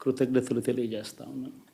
కృతజ్ఞతలు తెలియజేస్తా ఉన్నాను.